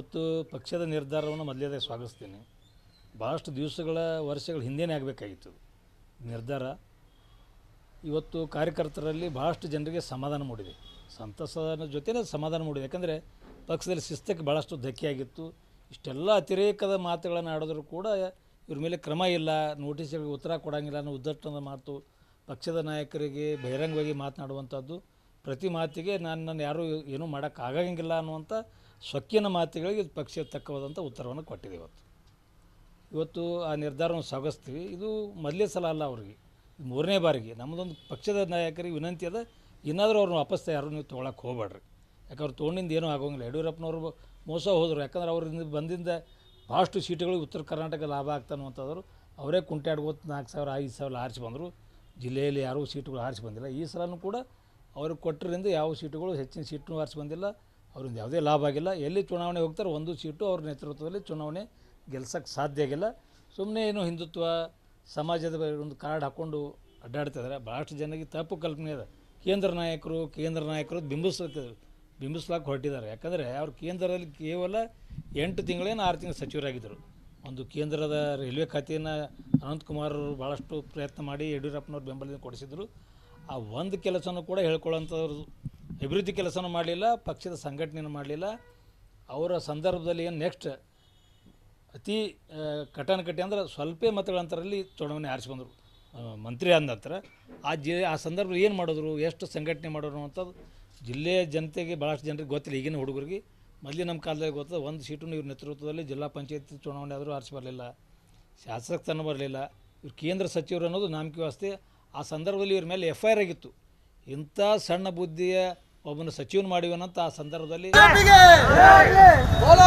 ಇವತ್ತು ಪಕ್ಷದ ನಿರ್ಧಾರವನ್ನು ಮೊದಲೇದೇ ಸ್ವಾಗತಿಸ್ತೀನಿ. ಭಾಳಷ್ಟು ದಿವಸಗಳ, ವರ್ಷಗಳ ಹಿಂದೆನೇ ಆಗಬೇಕಾಗಿತ್ತು ನಿರ್ಧಾರ. ಇವತ್ತು ಕಾರ್ಯಕರ್ತರಲ್ಲಿ ಭಾಳಷ್ಟು ಜನರಿಗೆ ಸಮಾಧಾನ ಮೂಡಿದೆ. ಸಂತಸದ ಜೊತೆನೇ ಸಮಾಧಾನ ಮೂಡಿದೆ. ಯಾಕಂದರೆ ಪಕ್ಷದಲ್ಲಿ ಶಿಸ್ತಕ್ಕೆ ಭಾಳಷ್ಟು ಧಕ್ಕೆಯಾಗಿತ್ತು. ಇಷ್ಟೆಲ್ಲ ಅತಿರೇಕದ ಮಾತುಗಳನ್ನು ಆಡಿದ್ರು ಕೂಡ ಇವ್ರ ಮೇಲೆ ಕ್ರಮ ಇಲ್ಲ, ನೋಟಿಸ್ಗಳಿಗೆ ಉತ್ತರ ಕೊಡೋಂಗಿಲ್ಲ ಅನ್ನೋ ಉದ್ದಟ್ಟದ ಮಾತು ಪಕ್ಷದ ನಾಯಕರಿಗೆ ಬಹಿರಂಗವಾಗಿ ಮಾತನಾಡುವಂಥದ್ದು. ಪ್ರತಿ ಮಾತಿಗೆ ನಾನು ನಾನು ಯಾರೂ ಏನೂ ಮಾಡೋಕ್ಕಾಗಂಗಿಲ್ಲ ಅನ್ನುವಂಥ ಸೊಕ್ಕಿನ ಮಾತುಗಳಿಗೆ ಪಕ್ಷ ತಕ್ಕವಾದಂಥ ಉತ್ತರವನ್ನು ಕೊಟ್ಟಿದೆ ಇವತ್ತು. ಇವತ್ತು ಆ ನಿರ್ಧಾರವನ್ನು ಸಾಗಿಸ್ತೀವಿ. ಇದು ಮೊದಲೇ ಸಲ ಅಲ್ಲ ಅವ್ರಿಗೆ. ಇದು ಮೂರನೇ ಬಾರಿಗೆ. ನಮ್ಮದೊಂದು ಪಕ್ಷದ ನಾಯಕರಿಗೆ ವಿನಂತಿ ಅದ, ಇನ್ನಾದರೂ ಅವ್ರನ್ನ ವಾಪಸ್ ಯಾರು ನೀವು ತೊಗೊಳಕ್ಕೆ ಹೋಗ್ಬೇಡ್ರಿ. ಯಾಕಂದ್ರೆ ತೊಗೊಂಡಿಂದ ಏನೂ ಆಗೋಂಗಿಲ್ಲ. ಯಡಿಯೂರಪ್ಪನವರು ಮೋಸ ಹೋದರು. ಯಾಕಂದ್ರೆ ಅವರಿಂದ ಬಂದಿಂದ ಭಾಳಷ್ಟು ಸೀಟುಗಳಿಗೆ ಉತ್ತರ ಕರ್ನಾಟಕ ಲಾಭ ಆಗ್ತಾ ಅನ್ನುವಂಥವ್ರು ಅವರೇ ಕುಂಟಾಡ್ಬೋದು ನಾಲ್ಕು ಸಾವಿರ, ಐದು ಸಾವಿರ ಆರಿಸಿ ಬಂದರು. ಜಿಲ್ಲೆಯಲ್ಲಿ ಯಾರೂ ಸೀಟುಗಳು ಆರಿಸಿ ಬಂದಿಲ್ಲ. ಈ ಸಲನೂ ಕೂಡ ಅವ್ರಿಗೆ ಕೊಟ್ಟರಿಂದ ಯಾವ ಸೀಟುಗಳು ಹೆಚ್ಚಿನ ಸೀಟು ಆರಿಸಿ ಬಂದಿಲ್ಲ, ಅವರಿಂದ ಯಾವುದೇ ಲಾಭ ಆಗಿಲ್ಲ. ಎಲ್ಲಿ ಚುನಾವಣೆ ಹೋಗ್ತಾರೋ ಒಂದು ಸೀಟು ಅವ್ರ ನೇತೃತ್ವದಲ್ಲಿ ಚುನಾವಣೆ ಗೆಲ್ಸೋಕ್ಕೆ ಸಾಧ್ಯ ಆಗಿಲ್ಲ. ಸುಮ್ಮನೆ ಏನು ಹಿಂದುತ್ವ, ಸಮಾಜದ ಒಂದು ಕಾರ್ಡ್ ಹಾಕ್ಕೊಂಡು ಅಡ್ಡಾಡ್ತಿದ್ದಾರೆ ಭಾಳಷ್ಟು ಜನಕ್ಕೆ ತಪ್ಪು ಕಲ್ಪನೆ ಇದೆ. ಕೇಂದ್ರ ನಾಯಕರು ಕೇಂದ್ರ ನಾಯಕರು ಬಿಂಬಿಸ್ಲಿಕ್ಕೆ ಬಿಂಬಿಸ್ಲಾಕೆ ಹೊರಟಿದ್ದಾರೆ. ಯಾಕಂದರೆ ಅವ್ರು ಕೇಂದ್ರದಲ್ಲಿ ಕೇವಲ ಎಂಟು ತಿಂಗಳೇನು ಆರು ತಿಂಗಳು ಸಚಿವರಾಗಿದ್ದರು. ಒಂದು ಕೇಂದ್ರದ ರೈಲ್ವೆ ಖಾತೆಯನ್ನು ಅನಂತಕುಮಾರ್ ಭಾಳಷ್ಟು ಪ್ರಯತ್ನ ಮಾಡಿ ಯಡಿಯೂರಪ್ಪನವ್ರ ಬೆಂಬಲದಿಂದ ಕೊಡಿಸಿದ್ರು. ಆ ಒಂದು ಕೆಲಸನೂ ಕೂಡ ಹೇಳ್ಕೊಳ್ಳೋಂಥವ್ರು ಅಭಿವೃದ್ಧಿ ಕೆಲಸನೂ ಮಾಡಲಿಲ್ಲ, ಪಕ್ಷದ ಸಂಘಟನೆಯನ್ನು ಮಾಡಲಿಲ್ಲ. ಅವರ ಸಂದರ್ಭದಲ್ಲಿ ಏನು ನೆಕ್ಸ್ಟ್ ಅತಿ ಕಟ್ಟಿ ಅಂದ್ರೆ ಸ್ವಲ್ಪ ಮತಗಳ ಅಂತರಲ್ಲಿ ಚುನಾವಣೆ ಆರಿಸ್ಕೊಂಡ್ರು. ಮಂತ್ರಿ ಆದ ನಂತರ ಆ ಜಿ, ಆ ಸಂದರ್ಭದಲ್ಲಿ ಏನು ಮಾಡಿದ್ರು, ಎಷ್ಟು ಸಂಘಟನೆ ಮಾಡೋರು ಅಂಥದ್ದು ಜಿಲ್ಲೆಯ ಜನತೆಗೆ ಭಾಳಷ್ಟು ಜನರಿಗೆ ಗೊತ್ತಿಲ್ಲ. ಈಗಿನ ಹುಡುಗರಿಗೆ ಮೊದಲೇ ನಮ್ಮ ಕಾಲದಲ್ಲಿ ಗೊತ್ತದ, ಒಂದು ಸೀಟು ಇವ್ರ ನೇತೃತ್ವದಲ್ಲಿ ಜಿಲ್ಲಾ ಪಂಚಾಯತ್ ಚುನಾವಣೆ ಆದರೂ ಆರಿಸಿ ಬರಲಿಲ್ಲ. ಶಾಸಕ ಸ್ಥಾನ ಬರಲಿಲ್ಲ. ಇವ್ರು ಕೇಂದ್ರ ಸಚಿವರು ಅನ್ನೋದು ನಾಮಕೆ ವಾಸ್ತೆ. ಆ ಸಂದರ್ಭದಲ್ಲಿ ಇವ್ರ ಮೇಲೆ ಎಫ್ ಐ ಆರ್ ಆಗಿತ್ತು. ಇಂಥ ಸಣ್ಣ ಬುದ್ಧಿಯ ಒಬ್ಬನ ಸಚಿವನ ಮಾಡಿವನಂತ ಆ ಸಂದರ್ಭದಲ್ಲಿ बोलो